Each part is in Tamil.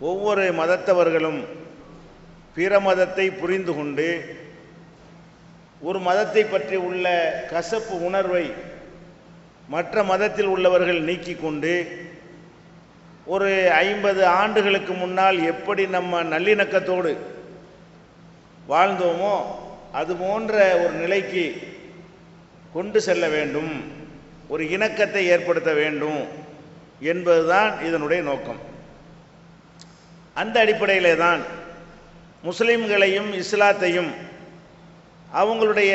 ஒவ்வொரு மதத்தவர்களும் பிற மதத்தை புரிந்து கொண்டு ஒரு மதத்தை பற்றி உள்ள கசப்பு உணர்வை மற்ற மதத்தில் உள்ளவர்கள் நீக்கி கொண்டு ஒரு ஐம்பது ஆண்டுகளுக்கு முன்னால் எப்படி நம்ம நல்லிணக்கத்தோடு வாழ்ந்தோமோ அது போன்ற ஒரு நிலைக்கு கொண்டு செல்ல வேண்டும் ஒரு இணக்கத்தை ஏற்படுத்த வேண்டும் என்பதுதான் இதனுடைய நோக்கம். அந்த அடிப்படையிலே தான் முஸ்லீம்களையும் இஸ்லாத்தையும் அவங்களுடைய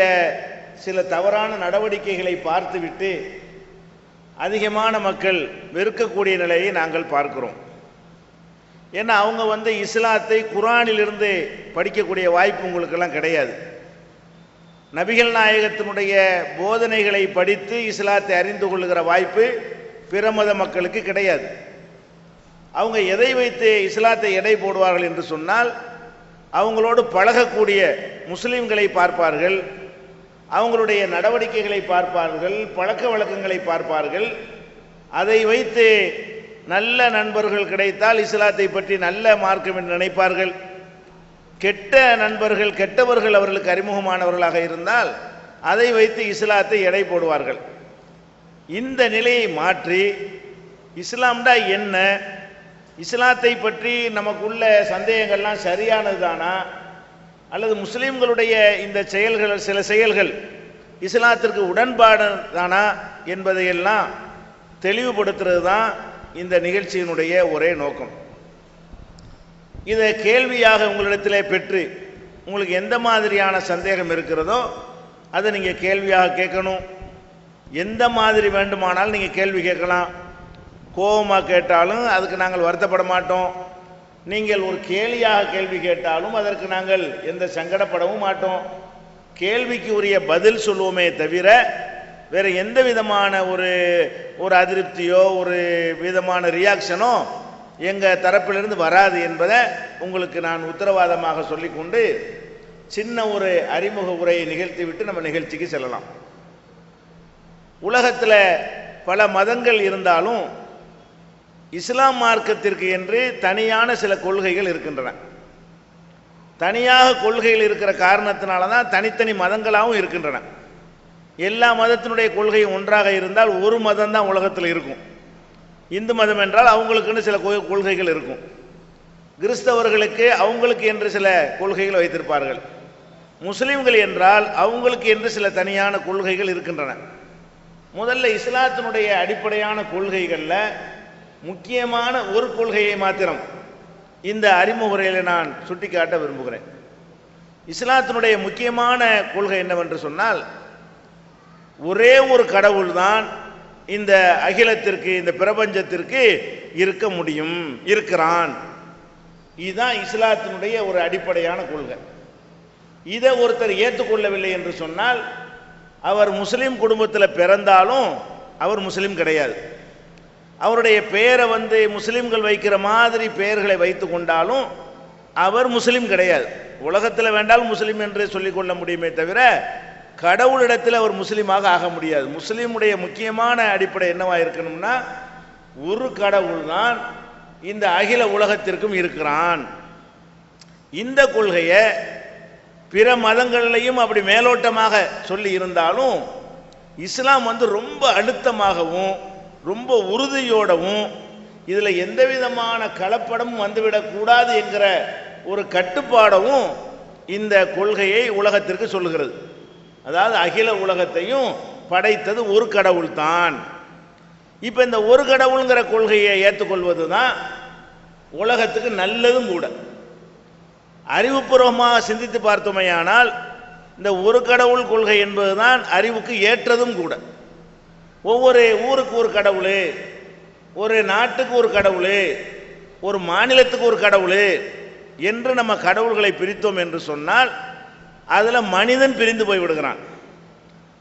சில தவறான நடவடிக்கைகளை பார்த்துவிட்டு அதிகமான மக்கள் வெறுக்கக்கூடிய நிலையை நாங்கள் பார்க்கிறோம். ஏன்னா அவங்க வந்து இஸ்லாத்தை குரானிலிருந்து படிக்கக்கூடிய வாய்ப்பு உங்களுக்கெல்லாம் கிடையாது. நபிகள் நாயகத்தினுடைய போதனைகளை படித்து இஸ்லாத்தை அறிந்து கொள்ளுகிற வாய்ப்பு பிற மத மக்களுக்கு கிடையாது. அவங்க எதை வைத்து இஸ்லாத்தை எடை போடுவார்கள் என்று சொன்னால் அவங்களோடு பழகக்கூடிய முஸ்லீம்களை பார்ப்பார்கள் அவங்களுடைய நடவடிக்கைகளை பார்ப்பார்கள் பழக்க வழக்கங்களை பார்ப்பார்கள். அதை வைத்து நல்ல நண்பர்கள் கிடைத்தால் இஸ்லாத்தை பற்றி நல்ல மார்க்கம் என்று நினைப்பார்கள். கெட்ட நண்பர்கள் கெட்டவர்கள் அவர்களுக்கு அறிமுகமானவர்களாக இருந்தால் அதை வைத்து இஸ்லாத்தை எடை போடுவார்கள். இந்த நிலையை மாற்றி இஸ்லாம்டா என்ன? இஸ்லாத்தை பற்றி நமக்குள்ள சந்தேகங்கள்லாம் சரியானது தானா அல்லது முஸ்லீம்களுடைய இந்த செயல்கள் சில செயல்கள் இஸ்லாத்திற்கு உடன்பாடு தானா என்பதையெல்லாம் தெளிவுபடுத்துறது தான் இந்த நிகழ்ச்சியினுடைய ஒரே நோக்கம். இதை கேள்வியாக உங்களிடத்திலே பெற்று உங்களுக்கு எந்த மாதிரியான சந்தேகம் இருக்கிறதோ அதை நீங்கள் கேள்வியாக கேட்கணும். எந்த மாதிரி வேண்டுமானாலும் நீங்கள் கேள்வி கேட்கலாம். கோபமாக கேட்டாலும் அதுக்கு நாங்கள் வருத்தப்பட மாட்டோம். நீங்கள் ஒரு கேலியாக கேள்வி கேட்டாலும் அதற்கு நாங்கள் எந்த சங்கடப்படவும் மாட்டோம். கேள்விக்கு உரிய பதில் சொல்லுவோமே தவிர வேறு எந்த விதமான ஒரு ஒரு அதிருப்தியோ ஒரு விதமான ரியாக்ஷனோ எங்கள் தரப்பிலிருந்து வராது என்பதை உங்களுக்கு நான் உத்தரவாதமாக சொல்லிக்கொண்டு சின்ன ஒரு அறிமுக உரையை நிகழ்த்திவிட்டு நம்ம நிகழ்ச்சிக்கு செல்லலாம். உலகத்தில் பல மதங்கள் இருந்தாலும் இஸ்லாம் மார்க்கத்திற்கு என்று தனியான சில கொள்கைகள் இருக்கின்றன. தனியாக கொள்கைகள் இருக்கிற காரணத்தினால தான் தனித்தனி மதங்களாகவும் இருக்கின்றன. எல்லா மதத்தினுடைய கொள்கையும் ஒன்றாக இருந்தால் ஒரு மதம் தான் உலகத்தில் இருக்கும். இந்து மதம் என்றால் அவங்களுக்குன்னு சில கொ- கொள்கைகள் இருக்கும். கிறிஸ்தவர்களுக்கு அவங்களுக்கு என்று சில கொள்கைகள் வைத்திருப்பார்கள். முஸ்லீம்கள் என்றால் அவங்களுக்கு என்று சில தனியான கொள்கைகள் இருக்கின்றன. முதல்ல இஸ்லாத்தினுடைய அடிப்படையான கொள்கைகளில் முக்கியமான ஒரு கொள்கையை மாத்திரம் இந்த அறிமுறையில் நான் சுட்டிக்காட்ட விரும்புகிறேன். இஸ்லாத்தினுடைய முக்கியமான கொள்கை என்னவென்று சொன்னால் ஒரே ஒரு கடவுள் தான் இந்த அகிலத்திற்கு இந்த பிரபஞ்சத்திற்கு இருக்க முடியும் இருக்கிறான். இதுதான் இஸ்லாத்தினுடைய ஒரு அடிப்படையான கொள்கை. இதை ஒருத்தர் ஏற்றுக்கொள்ளவில்லை என்று சொன்னால் அவர் முஸ்லீம் குடும்பத்தில் பிறந்தாலும் அவர் முஸ்லீம் கிடையாது. அவருடைய பெயரை வந்து முஸ்லீம்கள் வைக்கிற மாதிரி பெயர்களை வைத்து கொண்டாலும் அவர் முஸ்லீம் கிடையாது. உலகத்தில் வேண்டால் முஸ்லீம் என்று சொல்லிக்கொள்ள முடியுமே தவிர கடவுளிடத்தில் அவர் முஸ்லீமாக ஆக முடியாது. முஸ்லீமுடைய முக்கியமான அடிப்படை என்னவாக இருக்கணும்னா ஒரு கடவுள் தான் இந்த அகில உலகத்திற்கும் இருக்கிறான். இந்த கொள்கையை பிற மதங்கள்லையும் அப்படி மேலோட்டமாக சொல்லி இருந்தாலும் இஸ்லாம் வந்து ரொம்ப அழுத்தமாகவும் ரொம்ப உறுதியோடவும் இதில் எந்த விதமான கலப்படமும் வந்துவிடக்கூடாது என்கிற ஒரு கட்டுப்பாடவும் இந்த கொள்கையை உலகத்திற்கு சொல்லுகிறது. அதாவது அகில உலகத்தையும் படைத்தது ஒரு கடவுள் தான். இப்போ இந்த ஒரு கடவுளுங்கிற கொள்கையை ஏற்றுக்கொள்வது தான் உலகத்துக்கு நல்லதும் கூட. அறிவுபூர்வமாக சிந்தித்து பார்த்தோமேயானால் இந்த ஒரு கடவுள் கொள்கை என்பதுதான் அறிவுக்கு ஏற்றதும் கூட. ஒவ்வொரு ஊருக்கு ஒரு கடவுள் ஒரு நாட்டுக்கு ஒரு கடவுள் ஒரு மாநிலத்துக்கு ஒரு கடவுள் என்று நம்ம கடவுள்களை பிரித்தோம் என்று சொன்னால் அதில் மனிதன் பிரிந்து போய் விடுகிறான்.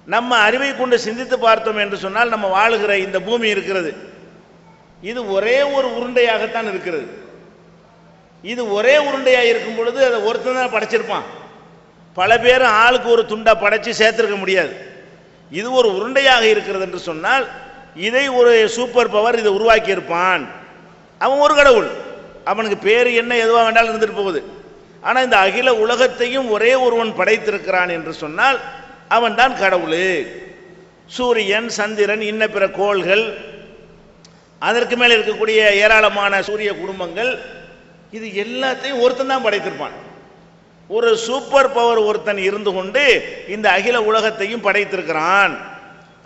நம்ம அறிவை கொண்டு சிந்தித்து பார்த்தோம் என்று சொன்னால் நம்ம வாழுகிற இந்த பூமி இருக்கிறது. இது ஒரே ஒரு உருண்டையாகத்தான் இருக்கிறது. இது ஒரே உருண்டையாக இருக்கும் பொழுது அதை ஒருத்தன் தான் படைச்சிருப்பான். பல பேர் ஆளுக்கு ஒரு துண்டாக படைச்சு சேர்த்துருக்க முடியாது. இது ஒரு உருண்டையாக இருக்கிறது என்று சொன்னால் இதை ஒரு சூப்பர் பவர் இதை உருவாக்கி இருப்பான் அவன் ஒரு கடவுள். அவனுக்கு பேர் என்ன எதுவாக வேண்டாலும் இருந்துட்டு போகுது. ஆனால் இந்த அகில உலகத்தையும் ஒரே ஒருவன் படைத்திருக்கிறான் என்று சொன்னால் அவன் தான் கடவுள். சூரியன் சந்திரன் இன்ன பிற கோள்கள் அதற்கு மேலே இருக்கக்கூடிய ஏராளமான சூரிய குடும்பங்கள் இது எல்லாத்தையும் ஒருத்தன் தான் படைத்திருப்பான். ஒரு சூப்பர் பவர் ஒருத்தன் இருந்து கொண்டு இந்த அகில உலகத்தையும் படைத்திருக்கிறான்.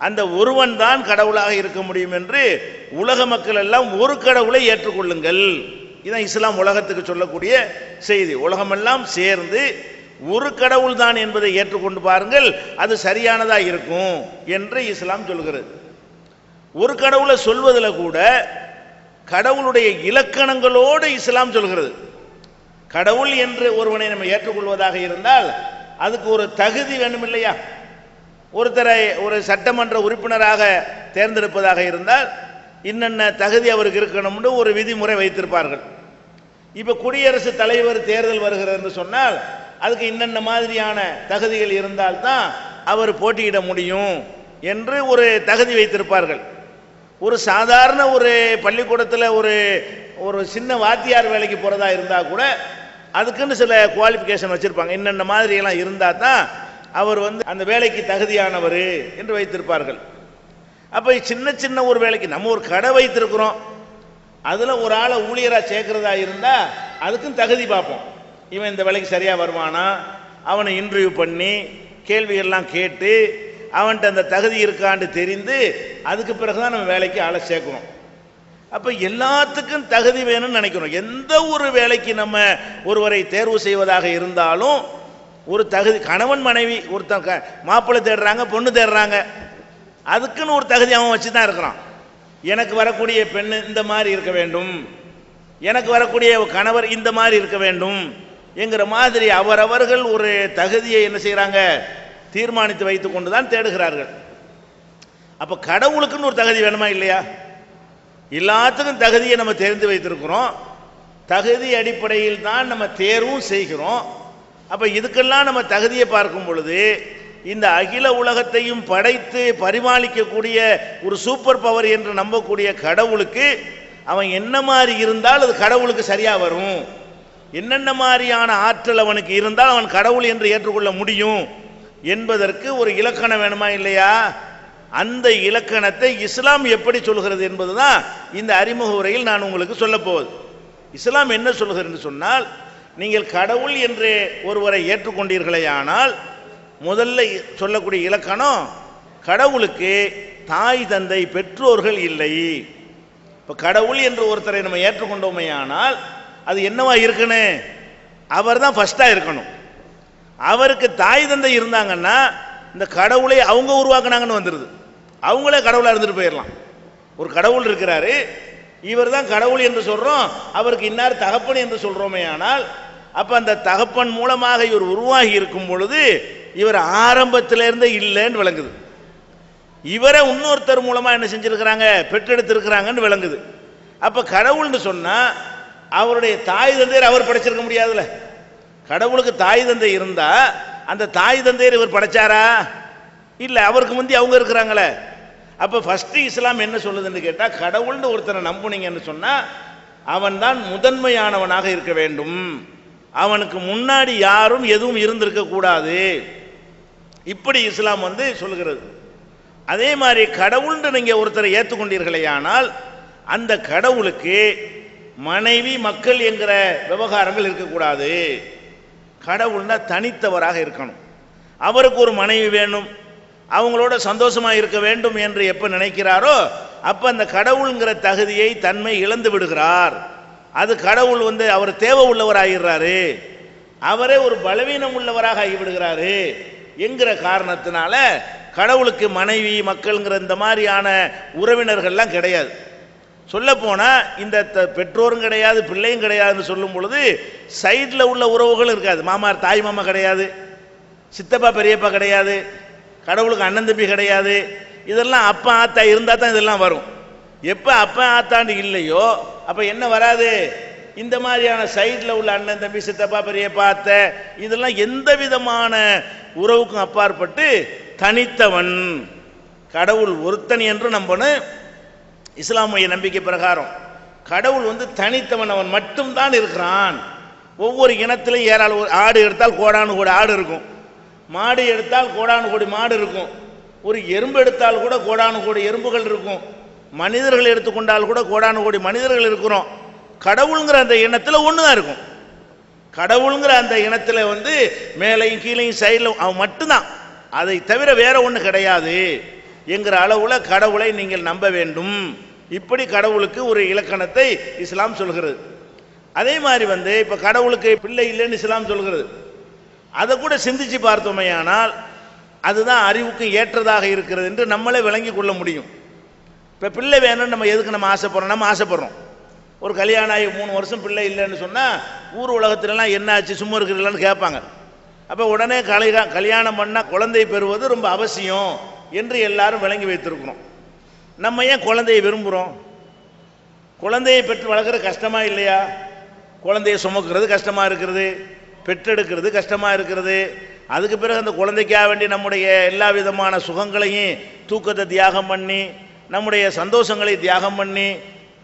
அந்த ஒருவன் தான் கடவுளாக இருக்க முடியும் என்று உலக மக்கள் எல்லாம் ஒரு கடவுளை ஏற்றுக்கொள்ளுங்கள். இதான் இஸ்லாம் உலகத்துக்கு சொல்லக்கூடிய செய்தி. உலகமெல்லாம் சேர்ந்து ஒரு கடவுள் தான் என்பதை ஏற்றுக்கொண்டு பாருங்கள் அது சரியானதா இருக்கும் என்று இஸ்லாம் சொல்கிறது. ஒரு கடவுளை சொல்வதில் கூட கடவுளுடைய இலக்கணங்களோடு இஸ்லாம் சொல்கிறது. கடவுள் என்று ஒருவனை நம்ம ஏற்றுக்கொள்வதாக இருந்தால் அதுக்கு ஒரு தகுதி வேணும் இல்லையா ஒருத்தரை ஒரு சட்டமன்ற உறுப்பினராக தேர்ந்தெடுப்பதாக இருந்தால் இன்னென்ன தகுதி அவருக்கு இருக்கணும்னு ஒரு விதிமுறை வைத்திருப்பார்கள். இப்போ குடியரசு தலைவர் தேர்தல் வருகிறதுன்னு சொன்னால் அதுக்கு இன்னென்ன மாதிரியான தகுதிகள் இருந்தால்தான் அவர் போட்டியிட முடியும் என்று ஒரு தகுதி வைத்திருப்பார்கள். ஒரு சாதாரண ஒரு பள்ளிக்கூடத்தில் ஒரு ஒரு சின்ன வாத்தியார் வேலைக்கு போகிறதா இருந்தால் கூட அதுக்குன்னு சில குவாலிஃபிகேஷன் வச்சுருப்பாங்க. இன்னென்ன மாதிரியெல்லாம் இருந்தால் தான் அவர் வந்து அந்த வேலைக்கு தகுதியானவர் என்று வைத்திருப்பார்கள். அப்போ சின்ன சின்ன ஒரு வேலைக்கு நம்ம ஒரு கடை வைத்திருக்கிறோம். அதில் ஒரு ஆளை ஊழியராக சேர்க்குறதா இருந்தால் அதுக்கும் தகுதி பார்ப்போம். இவன் இந்த வேலைக்கு சரியாக வருவானா? அவனை இன்டர்வியூ பண்ணி கேள்விகள்லாம் கேட்டு அவன்கிட்ட அந்த தகுதி இருக்கான்னு தெரிந்து அதுக்கு பிறகு தான் நம்ம வேலைக்கு ஆளை சேர்க்கணும். அப்போ எல்லாத்துக்கும் தகுதி வேணும்னு நினைக்கிறோம் எந்த ஒரு வேலைக்கு நம்ம ஒருவரை தேர்வு செய்வதாக இருந்தாலும் ஒரு தகுதி கணவன் மனைவி ஒருத்தன் மாப்பிள்ளை தேடுறாங்க பொண்ணு தேடுறாங்க அதுக்குன்னு ஒரு தகுதி அவன் வச்சு தான் இருக்கிறான். எனக்கு வரக்கூடிய பெண் இந்த மாதிரி இருக்க வேண்டும். எனக்கு வரக்கூடிய கணவர் இந்த மாதிரி இருக்க வேண்டும். என்கிற மாதிரி அவரவர்கள் ஒரு தகுதியை என்ன செய்கிறாங்க தீர்மானித்து வைத்துக் கொண்டு தான் தேடுகிறார்கள். அப்போ கடவுளுக்குன்னு ஒரு தகுதி வேணுமா இல்லையா? எல்லாத்துக்கும் தகுதியை நம்ம தெரிந்து வைத்திருக்கிறோம். தகுதி அடிப்படையில் தான் நம்ம தேர்வும் செய்கிறோம். அப்போ இதுக்கெல்லாம் நம்ம தகுதியை பார்க்கும் பொழுது இந்த அகில உலகத்தையும் படைத்து பரிமாளிக்கக்கூடிய ஒரு சூப்பர் பவர் என்று நம்பக்கூடிய கடவுளுக்கு அவன் என்ன மாதிரி இருந்தால் அது கடவுளுக்கு சரியாக வரும். என்னென்ன மாதிரியான ஆற்றல் அவனுக்கு இருந்தால் அவன் கடவுள் என்று ஏற்றுக்கொள்ள முடியும் என்பதற்கு ஒரு இலக்கணம் வேணுமா இல்லையா? அந்த இலக்கணத்தை இஸ்லாம் எப்படி சொல்கிறது என்பதுதான் இந்த அறிமுக உரையில் நான் உங்களுக்கு சொல்ல போவது. இஸ்லாம் என்ன சொல்கிறது சொன்னால் நீங்கள் கடவுள் என்று ஒருவரை ஏற்றுக்கொண்டீர்களேயானால் முதல்ல சொல்லக்கூடிய இலக்கணம் கடவுளுக்கு தாய் தந்தை பெற்றோர்கள் இல்லை. இப்போ கடவுள் என்று ஒருத்தரை நம்ம ஏற்றுக்கொண்டோமையானால் அது என்னவா இருக்குன்னு? அவர் தான் ஃபஸ்ட்டாக இருக்கணும். அவருக்கு தாய் தந்தை இருந்தாங்கன்னா இந்த கடவுளை அவங்க உருவாக்குனாங்கன்னு வந்துடுது அவங்களே கடவுளாக இருந்துட்டு போயிடலாம் ஒரு கடவுள் இருக்கிறாரு. இவர் தான் கடவுள் என்று சொல்கிறோம் அவருக்கு இன்னார் தகப்பன் என்று சொல்கிறோமே ஆனால் அப்போ அந்த தகப்பன் மூலமாக இவர் உருவாகி இருக்கும் பொழுது இவர் ஆரம்பத்திலிருந்தே இல்லைன்னு விளங்குது. இவரை இன்னொருத்தர் மூலமா என்ன செஞ்சிருக்கிறாங்க? பெற்றெடுத்திருக்கிறாங்கன்னு விளங்குது. அப்ப கடவுள்னு சொன்னா அவருடைய தாய் தந்தையர் அவர் படைச்சிருக்க முடியாதுல்ல. கடவுளுக்கு தாய் தந்தை இருந்தா அந்த தாய் தந்தையர் இவர் படைச்சாரா? இல்லை அவருக்கு முந்தி அவங்க இருக்கிறாங்களே. அப்போ ஃபஸ்ட்டு இஸ்லாம் என்ன சொல்லுதுன்னு கேட்டால் கடவுள்னு ஒருத்தரை நம்புனீங்கன்னு சொன்னால் அவன் தான் முதன்மையானவனாக இருக்க வேண்டும். அவனுக்கு முன்னாடி யாரும் எதுவும் இருந்திருக்க கூடாது. இப்படி இஸ்லாம் வந்து சொல்லுகிறது. அதே மாதிரி கடவுள்னு நீங்கள் ஒருத்தரை ஏற்றுக்கொண்டீர்களேயானால் அந்த கடவுளுக்கு மனைவி மக்கள் என்கிற விவகாரங்கள் இருக்கக்கூடாது கடவுள்னா தனித்தவராக இருக்கணும். அவருக்கு ஒரு மனைவி வேணும். அவங்களோட சந்தோஷமாக இருக்க வேண்டும் என்று எப்போ நினைக்கிறாரோ அப்போ அந்த கடவுள்ங்கிற தகுதியை தன்மை இழந்து விடுகிறார். அது கடவுள் வந்து அவர் தேவை உள்ளவராகிறாரு அவரே ஒரு பலவீனம் உள்ளவராக ஆகிவிடுகிறாரு என்கிற காரணத்தினால கடவுளுக்கு மனைவி மக்கள்ங்கிற இந்த மாதிரியான உறவினர்கள்லாம் கிடையாது. சொல்ல இந்த த- பெற்றோரும் கிடையாது பிள்ளையும் கிடையாதுன்னு சொல்லும் பொழுது சைடில் உள்ள உறவுகள் இருக்காது. மாமார் தாய் மாமா கிடையாது. சித்தப்பா பெரியப்பா கிடையாது. கடவுளுக்கு அண்ணன் தம்பி கிடையாது. இதெல்லாம் அப்பா ஆத்தா இருந்தால் தான் இதெல்லாம் வரும். எப்போ அப்பா ஆத்தாண்டு இல்லையோ அப்போ என்ன வராது? இந்த மாதிரியான சைடில் உள்ள அண்ணன் தம்பி சித்தப்பா பெரியப்பா அத்தை இதெல்லாம் எந்த விதமான உறவுக்கும் அப்பாற்பட்டு தனித்தவன். கடவுள் ஒருத்தன் என்று நம்பணும் இஸ்லாமிய நம்பிக்கை பிரகாரம். கடவுள் வந்து தனித்தவன் அவன் மட்டும்தான் இருக்கிறான். ஒவ்வொரு இனத்திலும் ஏராளம் ஒரு ஆடு எடுத்தால் கோடானு கூட ஆடு இருக்கும். மாடு எடுத்தால் கோடானு கோடி மாடு இருக்கும். ஒரு எறும்பு எடுத்தால் கூட கோடானு கோடி எறும்புகள் இருக்கும். மனிதர்கள் எடுத்துக்கொண்டால் கூட கோடானு கோடி மனிதர்கள் இருக்கிறோம். கடவுளுங்கிற அந்த இனத்தில் ஒன்று தான் இருக்கும். கடவுளுங்கிற அந்த இனத்தில் வந்து மேலையும் கீழையும் சைடில் அவன் மட்டும்தான். அதை தவிர வேற ஒன்று கிடையாது. என்கிற அளவில் கடவுளை நீங்கள் நம்ப வேண்டும். இப்படி கடவுளுக்கு ஒரு இலக்கணத்தை இஸ்லாம் சொல்கிறது. அதே மாதிரி வந்து இப்போ கடவுளுக்கு பிள்ளை இல்லைன்னு இஸ்லாம் சொல்கிறது. அதை கூட சிந்திச்சு பார்த்தோமேயானால் அதுதான் அறிவுக்கு ஏற்றதாக இருக்கிறது என்று நம்மளே விளங்கி கொள்ள முடியும். இப்போ பிள்ளை வேணும்னு நம்ம எதுக்கு நம்ம ஆசைப்படுறோம்? நம்ம ஆசைப்படுறோம். ஒரு கல்யாணம் ஆகி மூணு வருஷம் பிள்ளை இல்லைன்னு சொன்னால் ஊர் உலகத்துலலாம் என்ன ஆச்சு சும்மா இருக்கிறீங்களான்னு கேட்பாங்க. அப்போ உடனே கல்யா கல்யாணம் பண்ணால் குழந்தை பெறுவது ரொம்ப அவசியம் என்று எல்லாரும் விளங்கி வைத்திருக்கிறோம். நம்ம ஏன் குழந்தையை விரும்புகிறோம் குழந்தையை பெற்று வளர்க்குறது கஷ்டமாக இல்லையா? குழந்தையை சுமக்கிறது கஷ்டமாக இருக்கிறது பெற்றெடுக்கிறது கஷ்டமாக இருக்கிறது. அதுக்கு பிறகு அந்த குழந்தைக்காக வேண்டி நம்முடைய எல்லா விதமான சுகங்களையும் தூக்கத்தை தியாகம் பண்ணி நம்முடைய சந்தோஷங்களை தியாகம் பண்ணி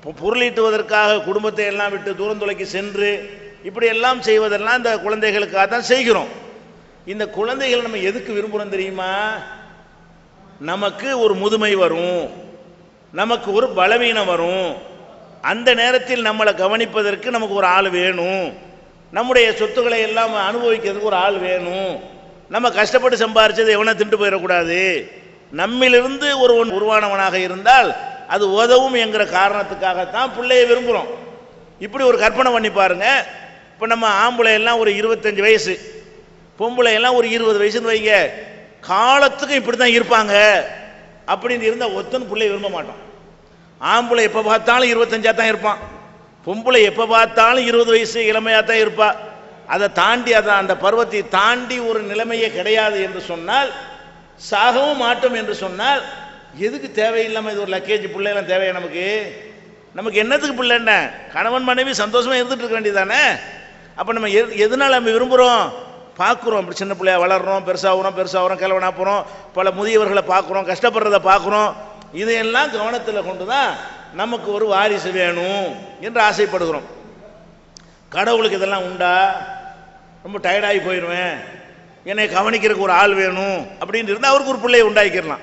பொருளீட்டுவதற்காக குடும்பத்தை எல்லாம் விட்டு தூரந்துளைக்கு சென்று இப்படி எல்லாம் செய்வதெல்லாம் இந்த குழந்தைகளுக்காக தான் செய்கிறோம். இந்த குழந்தைகள் நம்ம எதுக்கு விரும்புகிறோம் தெரியுமா? நமக்கு ஒரு முதுமை வரும். நமக்கு ஒரு பலவீனம் வரும். அந்த நேரத்தில் நம்மளை கவனிப்பதற்கு நமக்கு ஒரு ஆள் வேணும். நம்முடைய சொத்துக்களை எல்லாம் அனுபவிக்கிறதுக்கு ஒரு ஆள் வேணும். நம்ம கஷ்டப்பட்டு சம்பாரிச்சது எவனை திண்டு போயிடக்கூடாது. நம்மிலிருந்து ஒருவன் உருவானவனாக இருந்தால் அது உதவும் என்கிற காரணத்துக்காகத்தான் பிள்ளையை விரும்புகிறோம் இப்படி ஒரு கற்பனை பண்ணி பாருங்க. இப்போ நம்ம ஆம்பளை எல்லாம் ஒரு இருபத்தஞ்சு வயசு. பொம்பளை எல்லாம் ஒரு இருபது வயசுன்னு வைங்க. காலத்துக்கும் இப்படி தான் இருப்பாங்க. அப்படின்னு இருந்தால் ஒத்தன் பிள்ளையை விரும்ப மாட்டோம் ஆம்பளை எப்போ பார்த்தாலும் இருபத்தஞ்சா தான் இருப்பான். பொம்பளை எப்போ பார்த்தாலும் இருபது வயசு இளமையாக தான் இருப்பா. அதை தாண்டி அதை அந்த பருவத்தை தாண்டி ஒரு நிலைமையே கிடையாது என்று சொன்னால் சாகவும் மாட்டோம் என்று சொன்னால் எதுக்கு தேவையில்லாமல் இது ஒரு லக்கேஜ் பிள்ளைலாம் தேவையா நமக்கு? நமக்கு என்னத்துக்கு பிள்ளைன்ன கணவன் மனைவி சந்தோஷமாக இருந்துட்டு இருக்க வேண்டியதானே அப்போ நம்ம எது எதனால நம்ம விரும்புகிறோம் பார்க்குறோம். இப்படி சின்ன பிள்ளையா வளர்றோம் பெருசாகிறோம் பெருசாகிறோம் கிழவனா போகிறோம் பல முதியவர்களை பார்க்குறோம் கஷ்டப்படுறத பார்க்குறோம். இதையெல்லாம் கவனத்தில் கொண்டு தான் நமக்கு ஒரு வாரிசு வேணும் என்று ஆசைப்படுகிறோம். கடவுளுக்கு இதெல்லாம் உண்டா? ரொம்ப டயர்டாகி போயிடுவேன். என்னை கவனிக்கிறதுக்கு ஒரு ஆள் வேணும் அப்படின்னு இருந்தால் அவருக்கு ஒரு பிள்ளையை உண்டாக்கிடலாம்.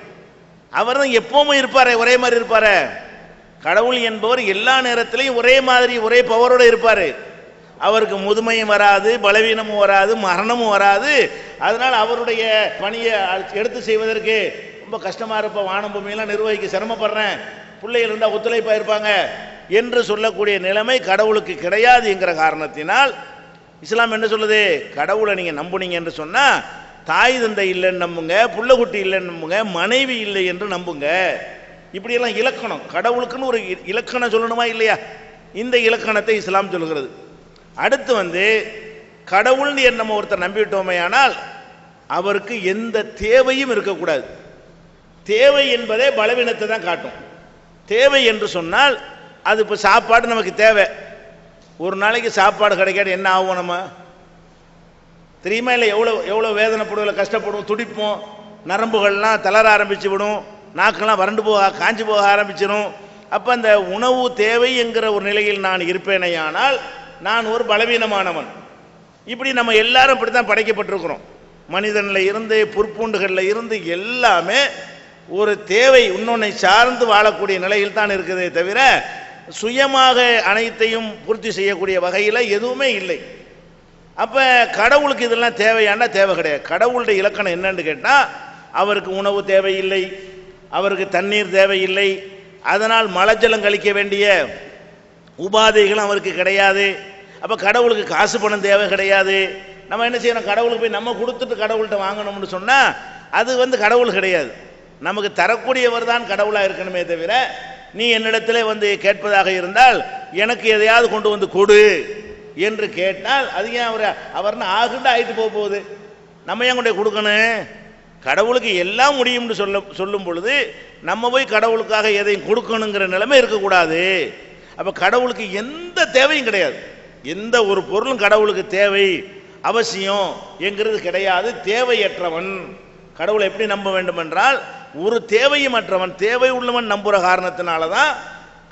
அவர் தான் எப்பவும் இருப்பாரே ஒரே மாதிரி இருப்பார். கடவுள் என்பவர் எல்லா நேரத்திலையும் ஒரே மாதிரி ஒரே பவரோடு இருப்பார். அவருக்கு முதுமையும் வராது பலவீனமும் வராது மரணமும் வராது. அதனால் அவருடைய பணியை எடுத்து செய்வதற்கு ரொம்ப கஷ்டமாக இருப்ப வானம் பூமியெல்லாம் நிர்வகிக்க சிரமப்படுறேன். பிள்ளைகள் இருந்தால் ஒத்துழைப்பாக இருப்பாங்க என்று சொல்லக்கூடிய நிலைமை கடவுளுக்கு கிடையாது என்கிற காரணத்தினால் இஸ்லாம் என்ன சொல்லுது? கடவுளை நீங்கள் நம்புனீங்க என்று சொன்னால் தாய் தந்தை இல்லைன்னு நம்புங்க புள்ளகுட்டி இல்லைன்னு நம்புங்க மனைவி இல்லை என்று நம்புங்க. இப்படியெல்லாம் இலக்கணம். கடவுளுக்குன்னு ஒரு இ- இலக்கணம் சொல்லணுமா இல்லையா? இந்த இலக்கணத்தை இஸ்லாம் சொல்கிறது. அடுத்து வந்து கடவுள்னு நம்ம ஒருத்தர் நம்பிவிட்டோமே ஆனால் அவருக்கு எந்த தேவையும் இருக்கக்கூடாது. தேவை என்பதே பலவீனத்தை தான் காட்டும். தேவை என்று சொன்னால் அது இப்போ சாப்பாடு நமக்கு தேவை. ஒரு நாளைக்கு சாப்பாடு கிடைக்காது என்ன ஆகும் நம்ம? தெரியுமா இல்லை எவ்வளோ எவ்வளோ வேதனைப்படுவோம் கஷ்டப்படுவோம் துடிப்போம் நரம்புகள்லாம் தளர ஆரம்பிச்சு விடும் நாக்கெல்லாம் வறண்டு போக காஞ்சி போக ஆரம்பிச்சிடும் அப்போ அந்த உணவு தேவை என்கிற ஒரு நிலையில் நான் இருப்பேனேயானால் நான் ஒரு பலவீனமானவன். இப்படி நம்ம எல்லாரும் இப்படி தான் படைக்கப்பட்டிருக்கிறோம். மனிதனில் இருந்து புற்பூண்டுகளில் இருந்து எல்லாமே ஒரு தேவை இன்னொன்னை சார்ந்து வாழக்கூடிய நிலையில் தான் இருக்குதே தவிர சுயமாக அனைத்தையும் பூர்த்தி செய்யக்கூடிய வகையில் எதுவுமே இல்லை. அப்போ கடவுளுக்கு இதெல்லாம் தேவையானா தேவை கிடையாது. கடவுளுடைய இலக்கணம் என்னன்னு கேட்டால் அவருக்கு உணவு தேவையில்லை அவருக்கு தண்ணீர் தேவையில்லை அதனால் மலஜலம் கழிக்க வேண்டிய உபாதைகளும் அவருக்கு கிடையாது. அப்போ கடவுளுக்கு காசு பணம் தேவை கிடையாது. நம்ம என்ன செய்யணும்? கடவுளுக்கு போய் நம்ம கொடுத்துட்டு கடவுள்கிட்ட வாங்கணும்னு சொன்னால் அது வந்து கடவுள் கிடையாது. நமக்கு தரக்கூடியவர் தான் கடவுளாக இருக்கணுமே தவிர நீ என்னிடத்திலே வந்து கேட்பதாக இருந்தால் எனக்கு எதையாவது கொண்டு வந்து கொடு என்று கேட்டால் அது ஏன் அவர் அவர்னு ஆகுண்டு ஆயிட்டு போக போகுது. நம்ம ஏன் கொண்டு கொடுக்கணும்? கடவுளுக்கு எல்லாம் முடியும்னு சொல்ல சொல்லும் பொழுது நம்ம போய் கடவுளுக்காக எதையும் கொடுக்கணுங்கிற நிலைமை இருக்கக்கூடாது. அப்போ கடவுளுக்கு எந்த தேவையும் கிடையாது. எந்த ஒரு பொருளும் கடவுளுக்கு தேவை அவசியம் என்கிறது கிடையாது. தேவையற்றவன். கடவுளை எப்படி நம்ப வேண்டும் என்றால் ஒரு தேவையும் அற்றவன் தேவை உள்ளவன் நம்புகிற காரணத்தினால தான்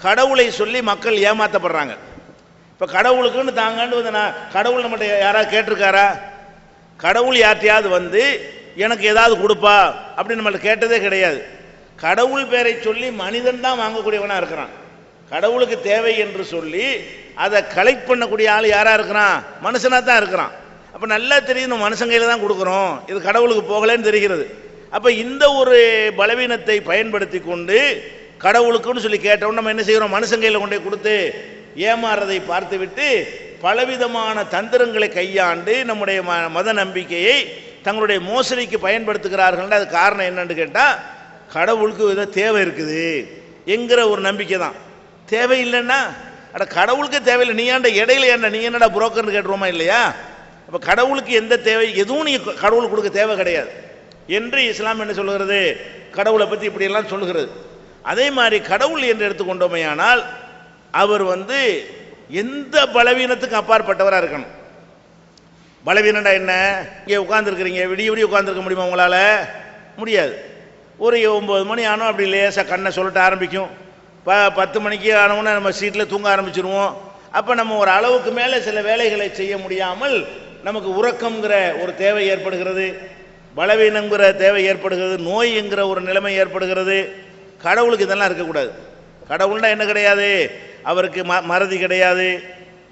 கடவுளை சொல்லி மக்கள் ஏமாற்றப்படுறாங்க இப்போ கடவுளுக்குன்னு தாங்கன்னு வந்து நான் கடவுள் நம்மகிட்ட யாராவது கேட்டிருக்காரா? கடவுள் யார்ட்டையாவது வந்து எனக்கு ஏதாவது கொடுப்பா அப்படின்னு நம்மள்ட்ட கேட்டதே கிடையாது. கடவுள் பேரை சொல்லி மனிதன் தான் வாங்கக்கூடியவனாக இருக்கிறான். கடவுளுக்கு தேவை என்று சொல்லி அதை கலெக்ட் பண்ணக்கூடிய ஆள் யாராக இருக்கிறான்? மனுஷனாக தான் இருக்கிறான். அப்போ நல்லா தெரியும் நம்ம மனுஷன் கையில் தான் கொடுக்குறோம். இது கடவுளுக்கு போகலன்னு தெரிகிறது. அப்போ இந்த ஒரு பலவீனத்தை பயன்படுத்தி கொண்டு கடவுளுக்குன்னு சொல்லி கேட்டோம் நம்ம என்ன செய்கிறோம் மனுஷன் கையில் கொண்டே கொடுத்து ஏமாறுறதை பார்த்துவிட்டு பலவிதமான தந்திரங்களை கையாண்டு நம்முடைய ம- மத நம்பிக்கையை தங்களுடைய மோசடிக்கு பயன்படுத்துகிறார்கள் அது காரணம் என்னன்னு கேட்டால் கடவுளுக்கு ஏதோ தேவை இருக்குது என்கிற ஒரு நம்பிக்கை தான். தேவை இல்லைன்னா அட கடவுளுக்கு தேவையில்லை நீ ஏன்டா இடையில ஏன்டா நீ என்னடா புரோக்கர்னு கேட்டுருவோமா இல்லையா? அப்போ கடவுளுக்கு எந்த தேவை எதுவும் நீ கடவுளுக்கு கொடுக்க தேவை கிடையாது. என்று இஸ்லாம் என்ன சொல்லுகிறது? கடவுளை பற்றி இப்படியெல்லாம் சொல்லுகிறது. அதே மாதிரி கடவுள் என்று எடுத்துக்கொண்டோமையானால் அவர் வந்து எந்த பலவீனத்துக்கும் அப்பாற்பட்டவராக இருக்கணும்? பலவீனம்டா என்ன? இங்கே உட்காந்துருக்கிறீங்க விடிய விடிய உட்காந்துருக்க முடியுமா உங்களால்? முடியாது. ஒரு ஒம்பது மணி ஆனோம் அப்படி லேசாக கண்ணை சொல்லிட்டு ஆரம்பிக்கும். ப பத்து மணிக்கு ஆனவுன்னா நம்ம சீட்டில் தூங்க ஆரம்பிச்சிருவோம். அப்போ நம்ம ஒரு அளவுக்கு மேலே சில வேலைகளை செய்ய முடியாமல் நமக்கு உறக்கங்கிற ஒரு தேவை ஏற்படுகிறது. பலவீனங்கிற தேவை ஏற்படுகிறது நோய்ங்கிற ஒரு நிலைமை ஏற்படுகிறது. கடவுளுக்கு இதெல்லாம் இருக்கக்கூடாது. கடவுள்னா என்ன கிடையாது? அவருக்கு ம மறதி கிடையாது.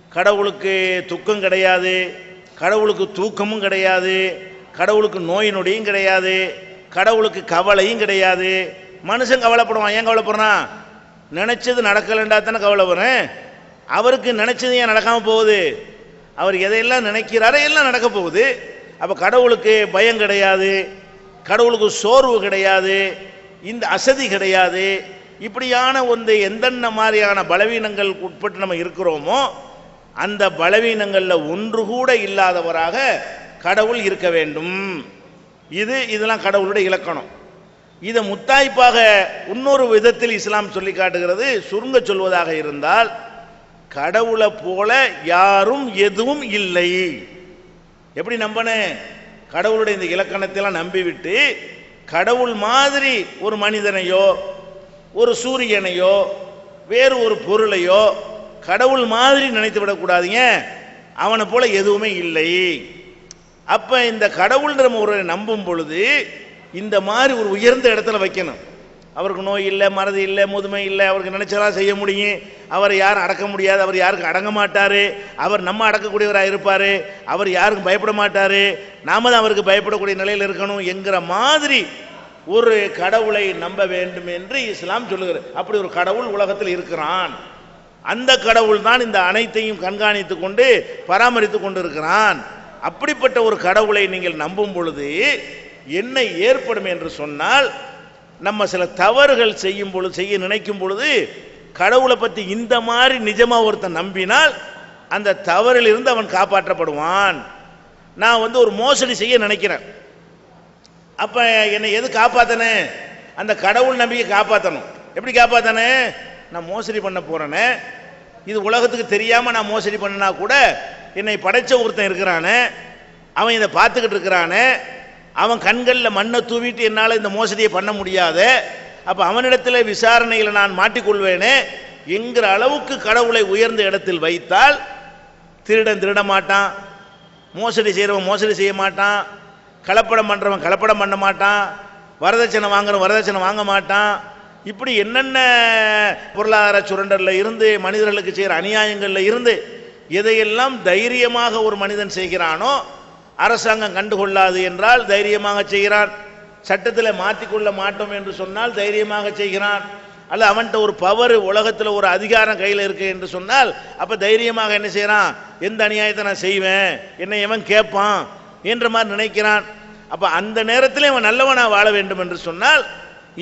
கடவுளுக்கு துக்கம் கிடையாது. கடவுளுக்கு தூக்கமும் கிடையாது. கடவுளுக்கு நோய் நொடியும் கிடையாது. கடவுளுக்கு கவலையும் கிடையாது. மனுஷன் கவலைப்படுவான். ஏன் கவலைப்படுறான்? நினச்சது நடக்கலண்டா தானே கவலைப்படுறேன். அவருக்கு நினச்சது ஏன் நடக்காமல் போகுது? அவர் எதையெல்லாம் நினைக்கிறாரோ எல்லாம் நடக்க போகுது. அப்போ கடவுளுக்கு பயம் கிடையாது கடவுளுக்கு சோர்வு கிடையாது இந்த அசதி கிடையாது. இப்படியான வந்து எந்தெந்த மாதிரியான பலவீனங்களுக்கு உட்பட்டு நம்ம இருக்கிறோமோ அந்த பலவீனங்களில் ஒன்று கூட இல்லாதவராக கடவுள் இருக்க வேண்டும். இது இதெல்லாம் கடவுளுடைய இலக்கணம். இதை முத்தாய்ப்பாக இன்னொரு விதத்தில் இஸ்லாம் சொல்லி காட்டுகிறது. சுருங்க சொல்வதாக இருந்தால் கடவுளை போல யாரும் எதுவும் இல்லை. எப்படி நம்பினேன் கடவுளுடைய இந்த இலக்கணத்தெல்லாம் நம்பிவிட்டு கடவுள் மாதிரி ஒரு மனிதனையோ ஒரு சூரியனையோ வேறு ஒரு பொருளையோ கடவுள் மாதிரி நினைத்து விடக்கூடாதுங்க. அவனை போல எதுவுமே இல்லை. அப்போ இந்த கடவுள் நம்ம ஒரு நம்பும் பொழுது இந்த மாதிரி ஒரு உயர்ந்த இடத்துல வைக்கணும். அவருக்கு நோய் இல்லை மறதி இல்லை முதுமை இல்லை அவருக்கு நினைச்சதெல்லாம் செய்ய முடியும். அவரை யாரும் அடக்க முடியாது அவர் யாருக்கும் அடங்க மாட்டார். அவர் நம்ம அடக்கக்கூடியவராக இருப்பார். அவர் யாருக்கும் பயப்பட மாட்டார். நாம தான் அவருக்கு பயப்படக்கூடிய நிலையில் இருக்கணும் என்கிற மாதிரி ஒரு கடவுளை நம்ப வேண்டும் என்று இஸ்லாம் சொல்லுகிறது. அப்படி ஒரு கடவுள் உலகத்தில் இருக்கிறான். அந்த கடவுள் தான் இந்த அனைத்தையும் கண்காணித்து கொண்டு பராமரித்து கொண்டு இருக்கிறான் அப்படிப்பட்ட ஒரு கடவுளை நீங்கள் நம்பும் பொழுது என்ன ஏற்படும் என்று சொன்னால் நம்ம சில தவறுகள் செய்யும் பொழுது செய்ய நினைக்கும் பொழுது கடவுளை பற்றி இந்த மாதிரி நிஜமாக ஒருத்தன் நம்பினால் அந்த தவறிலிருந்து அவன் காப்பாற்றப்படுவான். நான் வந்து ஒரு மோசடி செய்ய நினைக்கிறேன். அப்போ என்னை எது காப்பாத்தனே? அந்த கடவுள் நம்பிக்கை காப்பாற்றணும் எப்படி காப்பாத்தனே? நான் மோசடி பண்ண போகிறேனே இது உலகத்துக்கு தெரியாமல் நான் மோசடி பண்ணனா கூட என்னை படைச்ச ஒருத்தன் இருக்கிறானே. அவன் இதை பார்த்துக்கிட்டு இருக்கிறானே. அவன் கண்களில் மண்ணை தூவிட்டு என்னால் இந்த மோசடியை பண்ண முடியாது. அப்போ அவனிடத்தில் விசாரணையில் நான் மாட்டிக்கொள்வேனே என்கிற அளவுக்கு கடவுளை உயர்ந்த இடத்தில் வைத்தால் திருடன் திருட மாட்டான். மோசடி செய்கிறவன் மோசடி செய்ய மாட்டான். கலப்படம் பண்ணுறவன் கலப்படம் பண்ண மாட்டான். வரதட்சணை வாங்குறவன் வரதட்சணை வாங்க மாட்டான். இப்படி என்னென்ன பொருளாதார சுரண்டலில் இருந்து மனிதர்களுக்கு செய்கிற அநியாயங்களில் இருந்து எதையெல்லாம் தைரியமாக ஒரு மனிதன் செய்கிறானோ அரசாங்கம் கண்டுகொள்ளாது என்றால் தைரியமாக செய்கிறான். சட்டத்தில் மாற்றிக்கொள்ள மாட்டோம் என்று சொன்னால் தைரியமாக செய்கிறான். அல்ல அவன்கிட்ட ஒரு பவர் உலகத்தில் ஒரு அதிகாரம் கையில் இருக்கு என்று சொன்னால் அப்போ தைரியமாக என்ன செய்கிறான் எந்த அநியாயத்தை நான் செய்வேன்? என்னை எவன் கேட்பான் என்ற மாதிரி நினைக்கிறான். அப்போ அந்த நேரத்தில் இவன் நல்லவனாக வாழ வேண்டும் என்று சொன்னால்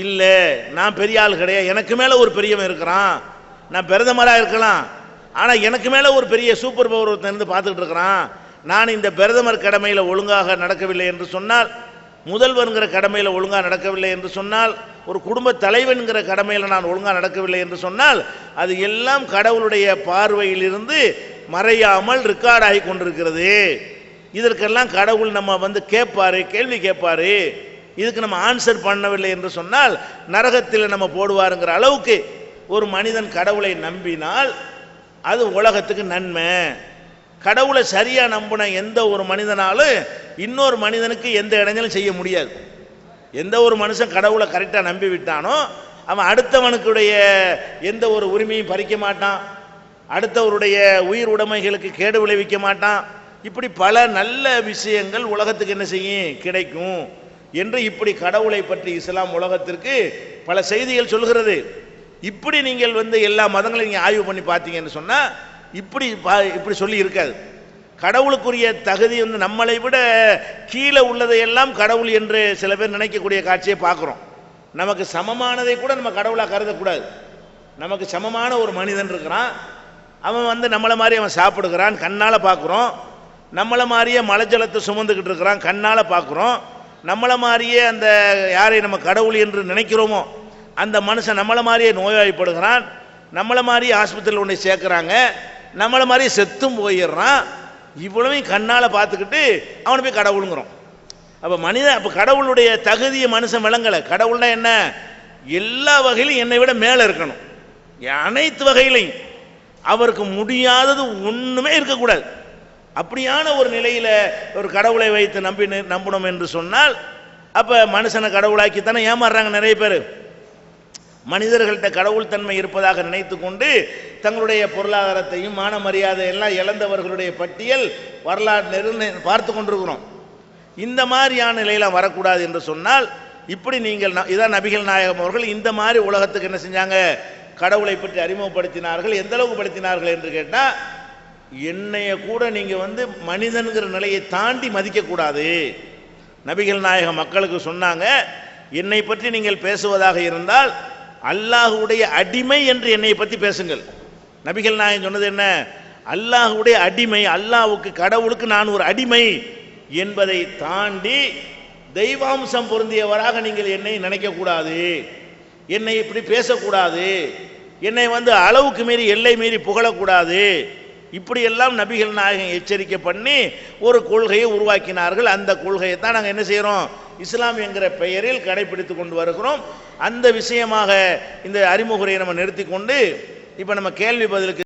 இல்லை நான் பெரிய ஆள் கிடையாது. எனக்கு மேலே ஒரு பெரியவன் இருக்கிறான். நான் பிரதமராக இருக்கலாம். ஆனால் எனக்கு மேலே ஒரு பெரிய சூப்பர் பவர் ஒருத்தன் இருந்து பார்த்துக்கிட்டு இருக்கிறான். நான் இந்த பிரதமர் கடமையில் ஒழுங்காக நடக்கவில்லை என்று சொன்னால் முதல்வன்கிற கடமையில் ஒழுங்காக நடக்கவில்லை என்று சொன்னால் ஒரு குடும்ப தலைவன்கிற கடமையில் நான் ஒழுங்காக நடக்கவில்லை என்று சொன்னால் அது எல்லாம் கடவுளுடைய பார்வையிலிருந்து மறையாமல் ரெக்கார்ட் ஆகி கொண்டிருக்கிறது. இதற்கெல்லாம் கடவுள் நம்ம வந்து கேட்பாரு கேள்வி கேட்பாரு. இதுக்கு நம்ம ஆன்சர் பண்ணவில்லை என்று சொன்னால் நரகத்தில் நம்ம போடுவாருங்கிற அளவுக்கு ஒரு மனிதன் கடவுளை நம்பினால் அது உலகத்துக்கு நன்மை. கடவுளை சரியா நம்பின எந்த ஒரு மனிதனாலும் இன்னொரு மனிதனுக்கு எந்த இடைஞ்சலும் செய்ய முடியாது. எந்த ஒரு மனுஷன் கடவுளை கரெக்டாக நம்பி விட்டானோ அவன் அடுத்தவனுக்குடைய எந்த ஒரு உரிமையும் பறிக்க மாட்டான். அடுத்தவருடைய உயிர் உடைமைகளுக்கு கேடு விளைவிக்க மாட்டான். இப்படி பல நல்ல விஷயங்கள் உலகத்துக்கு என்ன செய்யும்? கிடைக்கும். என்று இப்படி கடவுளை பற்றி இஸ்லாம் உலகத்திற்கு பல செய்திகள் சொல்கிறது. இப்படி நீங்கள் வந்து எல்லா மதங்களையும் நீங்கள் ஆய்வு பண்ணி பார்த்தீங்கன்னு சொன்னால் இப்படி பா- இப்படி சொல்லி இருக்காது. கடவுளுக்குரிய தகுதி வந்து நம்மளை விட கீழே உள்ளதையெல்லாம் கடவுள் என்று சில பேர் நினைக்கக்கூடிய காட்சியை பார்க்குறோம். நமக்கு சமமானதை கூட நம்ம கடவுளாக கருதக்கூடாது. நமக்கு சமமான ஒரு மனிதன் இருக்கிறான். அவன் வந்து நம்மளை மாதிரி அவன் சாப்பிடுகிறான் கண்ணால் பார்க்குறோம். நம்மளை மாதிரியே மலைஜலத்தை சுமந்துக்கிட்டு இருக்கிறான் கண்ணால் பார்க்குறோம். நம்மளை மாதிரியே அந்த யாரை நம்ம கடவுள் என்று நினைக்கிறோமோ அந்த மனுஷன் நம்மளை மாதிரியே நோய்வாய்ப்படுகிறான் நம்மளை மாதிரியே ஆஸ்பத்திரியில் ஒன்று சேர்க்குறாங்க. நம்மளை மாதிரி செத்தும் போயிடுறான் இவ்வளவையும் கண்ணால் பார்த்துக்கிட்டு அவனை போய் கடவுளுங்கிறோம். அப்போ மனிதன் அப்போ கடவுளுடைய தகுதியை மனுஷன் விளங்கலை. கடவுள்னா என்ன? எல்லா வகையிலும் என்னை விட மேலே இருக்கணும். அனைத்து வகையிலையும். அவருக்கு முடியாதது ஒன்றுமே இருக்கக்கூடாது. அப்படியான ஒரு நிலையில் ஒரு கடவுளை வைத்து நம்பி நம்பணும் என்று சொன்னால் அப்போ மனுஷனை கடவுளாக்கித்தானே ஏமாறுறாங்க நிறைய பேர். மனிதர்கள்ட்ட கடவுள் தன்மை இருப்பதாக நினைத்து கொண்டு தங்களுடைய பொருளாதாரத்தையும் மான மரியாதை எல்லாம் இழந்தவர்களுடைய பட்டியல் வரலாறு நெருங்க பார்த்து கொண்டிருக்கிறோம். இந்த மாதிரியான நிலையெல்லாம் வரக்கூடாது என்று சொன்னால் இப்படி நீங்கள் ந- இதான் நபிகள் நாயகம் அவர்கள் இந்த மாதிரி உலகத்துக்கு என்ன செஞ்சாங்க? கடவுளை பற்றி அறிமுகப்படுத்தினார்கள். எந்த அளவுக்கு படுத்தினார்கள் என்று கேட்டால் என்னைய கூட நீங்கள் வந்து மனிதன்கிற நிலையை தாண்டி மதிக்கக்கூடாது. நபிகள் நாயகம் மக்களுக்கு சொன்னாங்க என்னை பற்றி நீங்கள் பேசுவதாக இருந்தால் அல்லாஹுடைய அடிமை என்று என்னை பற்றி பேசுங்கள். நபிகள் நாயன் சொன்னது என்ன? அல்லாஹுடைய அடிமை அல்லாஹுக்கு கடவுளுக்கு நான் ஒரு அடிமை என்பதை தாண்டி தெய்வாம்சம் பொருந்தியவராக நீங்கள் என்னை நினைக்கக்கூடாது. என்னை இப்படி பேசக்கூடாது. என்னை வந்து அளவுக்கு மீறி எல்லை மீறி புகழக்கூடாது. இப்படியெல்லாம் நபிகள் நாயகம் எச்சரிக்கை பண்ணி ஒரு கொள்கையை உருவாக்கினார்கள். அந்த கொள்கையை தான் நாங்கள் என்ன செய்கிறோம் இஸ்லாம் என்கிற பெயரில் கடைபிடித்து கொண்டு வருகிறோம். அந்த விஷயமாக இந்த அறிமுகரை நம்ம நிறுத்தி கொண்டு இப்போ நம்ம கேள்வி பதிலுக்கு